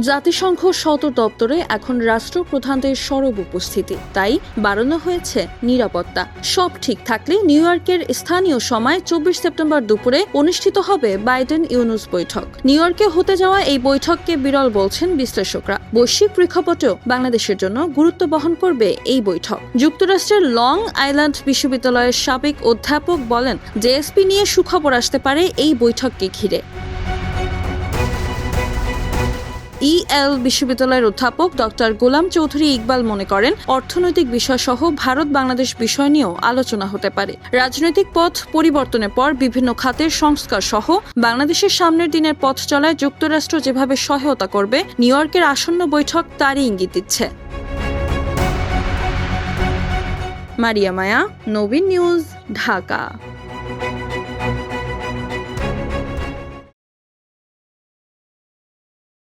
জাতিসংঘ সদর দপ্তরে এখন রাষ্ট্রপ্রধানদের সরব উপস্থিতি। তাই বাড়ানো হয়েছে নিরাপত্তা। সব ঠিক থাকলে নিউ ইয়র্কের স্থানীয় সময় চব্বিশ সেপ্টেম্বর দুপুরে অনুষ্ঠিত হবে বাইডেন ইউনুস বৈঠক। নিউ ইয়র্কে হতে যাওয়া এই বৈঠককে বিরল বলছেন বিশ্লেষকরা। বৈশ্বিক প্রেক্ষাপটেও বাংলাদেশের জন্য গুরুত্ব বহন করবে এই বৈঠক। যুক্তরাষ্ট্রের লং আইল্যান্ড বিশ্ববিদ্যালয়ের সাবেক অধ্যাপক বলেন, জেএসপি নিয়ে সুখবর আসতে পারে এই বৈঠককে ঘিরে। ইএল বিশ্ববিদ্যালয়ের অধ্যাপক ডক্টর গোলাম চৌধুরী ইকবাল মনে করেন, অর্থনৈতিক বিষয় সহ ভারত বাংলাদেশ বিষয় নিয়েও আলোচনা হতে পারে। রাজনৈতিক পথ পরিবর্তনের পর বিভিন্ন খাতের সংস্কার সহ বাংলাদেশের সামনের দিনের পথ চলায় যুক্তরাষ্ট্র যেভাবে সহায়তা করবে, নিউ ইয়র্কের আসন্ন বৈঠক তারই ইঙ্গিত দিচ্ছে। মারিয়া মায়া, নবীন নিউজ, ঢাকা।